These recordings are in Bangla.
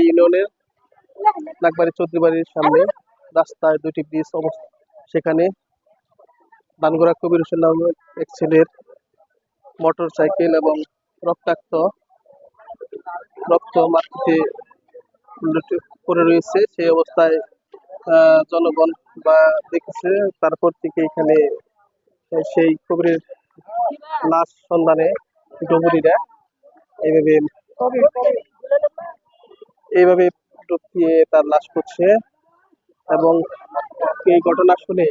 ইউনিয়নের চৌধুরীবাড়ির সামনে রাস্তায় দুটি ব্রিজ সেখানে দানগোড়া কবির হোসেন নামের এক ছেলের মোটর সাইকেল এবং রক্তাক্ত রক্ত মাটিতে পড়ে রয়েছে সেই অবস্থায় জনগণ বা দেখেছে, তারপর থেকে এখানে সেই কবিরের লাশ সন্ধানে ডুবুরিরা এইভাবে এইভাবে ডুবিয়ে তার লাশ করছে এবং এই ঘটনা শুনে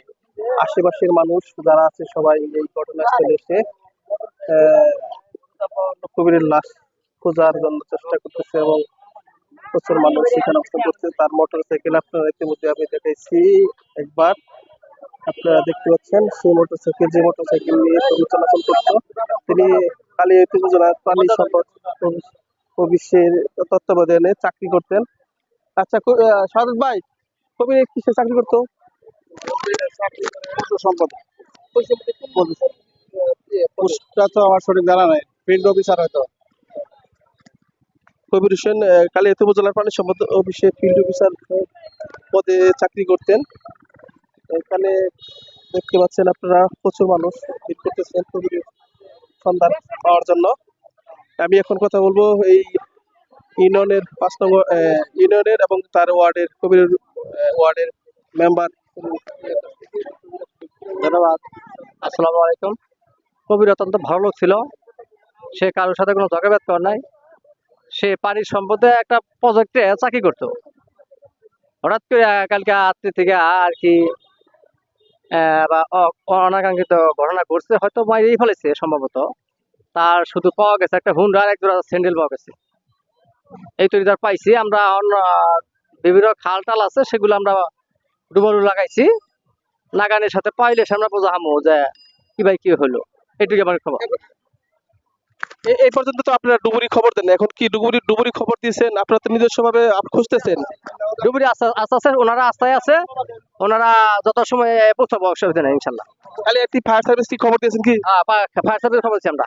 আশেপাশের মানুষ যারা আছে সবাই এই ঘটনাস্থলে এসে কবিরের লাশ খোঁজার জন্য চেষ্টা করতেছে এবং প্রচুর মানুষ সেখানে অবস্থান করছে তার মোটর সাইকেল আপনারা ইতিমধ্যে আমি দেখাইছি একবার। আপনারা দেখতে পাচ্ছেন সেই মোটর সাইকেল যে মোটর সাইকেল নিয়ে কবি চলাচল করতো তিনি কালিয়াতি উপজেলার প্রাণী সম্পদ অফিসের তত্ত্বাবধানে চাকরি করতেন। আচ্ছা ক- ভাই কবি কিসে চাকরি করতো? সম্পদ। পোস্টটা তো আমার সঠিক জানা নাই ফিল্ড অফিসার হয়তো। কবির হোসেন কালিয়াতি উপজেলার প্রাণী সম্পদ অফিসে ফিল্ড অফিসার পদে চাকরি করতেন। এখানে দেখতে পাচ্ছেন আপনারা প্রচুর মানুষ ভিড় করতেছেন কবির সন্ধান পাওয়ার জন্য। আমি এখন কথা বলব এই ইউনিয়নের পাঁচ নম্বর ইউনিয়নের এবং তার ওয়ার্ডের কবির ওয়ার্ডের মেম্বার। ধন্যবাদ। আসসালামু আলাইকুম। কবির অত্যন্ত ভালো লোক ছিল। সে কারোর সাথে কোনো ঝগড়া করে নাই। সে পানির সম্পদে একটা প্রজেক্টে চাকরি করতো। হঠাৎ করে কালকে রাত্রি থেকে আর কি অনাকাঙ্ক্ষিত ঘটনা ঘটছে, হয়তো মাইরেই ফেলেছে সম্ভবত। তার শুধু পাওয়া গেছে একটা হুন্ডা আর এক জোড়া স্যান্ডেল পাওয়া গেছে। এই তৈরি তার পাইছি, আমরা অন্য বিভিন্ন খাল টাল আছে, সেগুলো আমরা ডুবারু লাগাইছি। নাগানের সাথে পাইলে সে আমরা বোঝা হামো যে কি ভাই কি হলো এটুকু আমার খবর। এই পর্যন্ত তো আপনারা ডুবুরি খবর দেন এখন কি ডুবুরি ডুবুরি খবর দিয়েছেন? আপনারা তো নিজস্ব ভাবে খুঁজতেছেন। ডুবুরি আস্তে আস্তে ওনারা আস্তায় আছে। ওনারা যত সময় পৌঁছাবো অসুবিধা নেই ইনশাল্লাহ। খালি একটি ফায়ার সার্ভিস কি খবর দিয়েছেন কি? হ্যাঁ ফায়ার সার্ভিস খবর দিচ্ছি আমরা।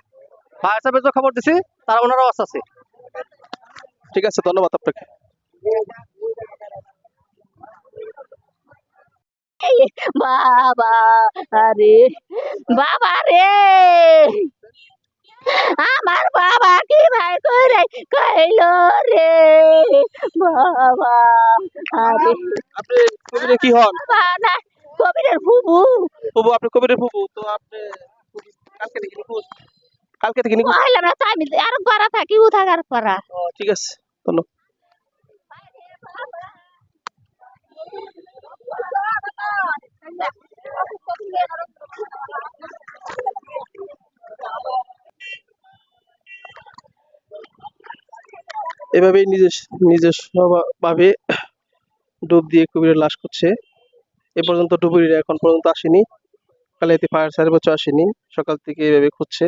ফায়ার সার্ভিসও খবর দিছি তারা ওনারাও আস্তে আছে। ঠিক আছে ধন্যবাদ আপনাকে। বাবা আরে বাবা রে! আমার বাবা কি ভাই করে কইল রে বাবা আরে আপনি কবিরের কি হন বাবা না কবিরের ফুবু ফুবু আপনি কবিরের ফুবু তো আপনি কালকে থেকে নিখোঁজ কালকে থেকে নিখোঁজ কইলাম না তাই আর করা থাকি উঠাগার করা ও, ঠিক আছে ধন্যবাদ এভাবেই নিজের নিজস্ব ভাবে ডুব দিয়ে কবিরের লাশ করছে এ পর্যন্ত ডুবুরিরা এখন পর্যন্ত আসেনি। কালিয়াতি ফায়ার সার্ভিসও আসেনি। সকাল থেকে এভাবে খুঁজছে।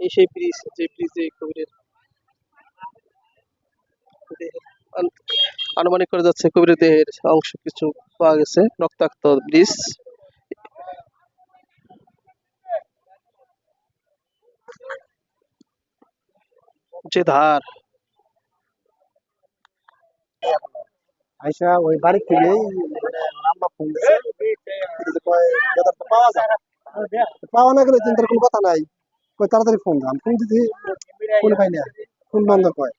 এই সেই ব্রিজ, যে ব্রিজে কবিরের আনুমানিক করা যাচ্ছে কবিরের দেহের অংশ কিছু পাওয়া গেছে। রক্তাক্ত ব্রিজ। যে ধার। আইসা ওই বাড়ি থেকেই মানে পাওয়া না গেলে চিন্তার কোনো কথা নাই। কই তাড়াতাড়ি ফোন দাম ফোন দিছি ফোন পাই না। ফোন বন্ধ কয়।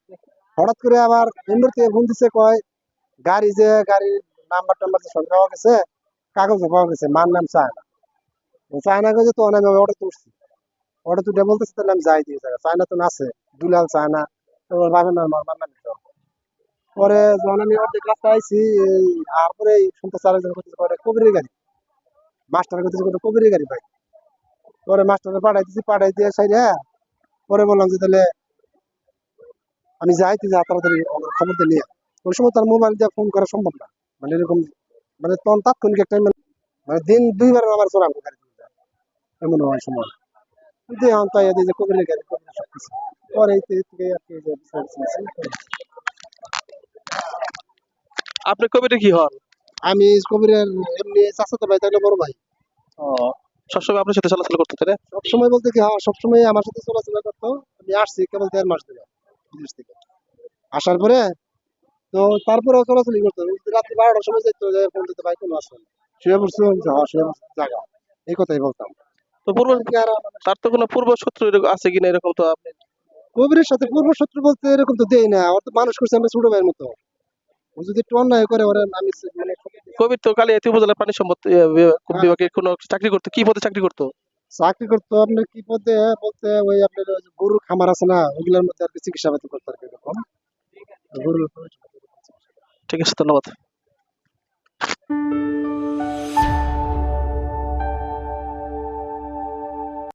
হঠাৎ করে আবার এমনি থেকে ফোন দিছে, কয়, গাড়ি যে, গাড়ির নাম্বার টাম্বার যে সব পাওয়া গেছে, কাগজ পাওয়া গেছে, মার নাম চায়না। চায়না গেছে তো আমি অর্ডার তুলছি অর্ডার তুলে বলতেছে তাহলে আমি যাই দিয়ে জায়গা চায়না তো আছে দুলাল চায়না তোমার বাবার নাম আমার নাম দিতে পরে যখন আমি অর্ধেক রাস্তা আইছি, এই তারপরে শুনতেছি আরেকজন করতেছে পরে কবিরের গাড়ি? মাস্টার করতেছে কত কবিরের গাড়ি ভাই? পরে মাস্টারে পাঠাই দিছি পাঠাই দিয়ে সাইড হ্যাঁ। পরে বললাম যে, তাহলে আমি যাইতে যা, তাড়াতাড়ি খবরটা নিয়ে ওই সময় তার মোবাইল দিয়ে ফোন করা সম্ভব না। মানে এরকম মানে তখন তাৎক্ষণিক একটা মানে মানে দিন দুইবার আমার চোরাম গাড়ি এমন হয় সময়। কিন্তু এখন তো এই যে কবিরের গাড়ি কবিরের সব কিছু পরে এই থেকে- থেকে আর কি যে। আপনি কবিরে কি হন আমি কবিরের এমনি চাচাতো ভাই থাকলে বড় ভাই ও সবসময় আপনার সাথে চলাচল করতে না সবসময় বলতে কি হ্যাঁ সবসময় আমার সাথে চলাচলা করতো আমি আসছি কেবল দেড় মাস ধরে বিদেশ থেকে আসার পরে তো তারপরেও চলাচলি করতো রাত্রি বারোটার সময় যেত যে ফোন দিতে ভাই কোনো আসবে না। শুয়ে পড়ছো হ্যাঁ শুয়ে জাগা এই কথাই বলতাম তো পূর্ব আমার- তার তো কোনো পূর্ব শত্রু এরকম আছে কিনা এরকম তো আপনি? কবিরের সাথে পূর্ব শত্রু বলতে এরকম তো দেই না। ওর তো মানুষ করছে আমরা ছোট ভাইয়ের মতো। ও যদি একটু অন্যায় করে ওরা আমি মানে কবির তো কালিয়াতি উপজেলা প্রাণী সম্পদ ইয়ে, বিভাগে কোনো চাকরি করতো? কি পদে চাকরি করতো? চাকরি করতো আপনার কি পদে? বলতে ওই আপনার গরুর খামার আছে না ওগুলোর মধ্যে আর কি চিকিৎসা পাতি করতো আর কি এরকম। গরুর ঠিক আছে ধন্যবাদ।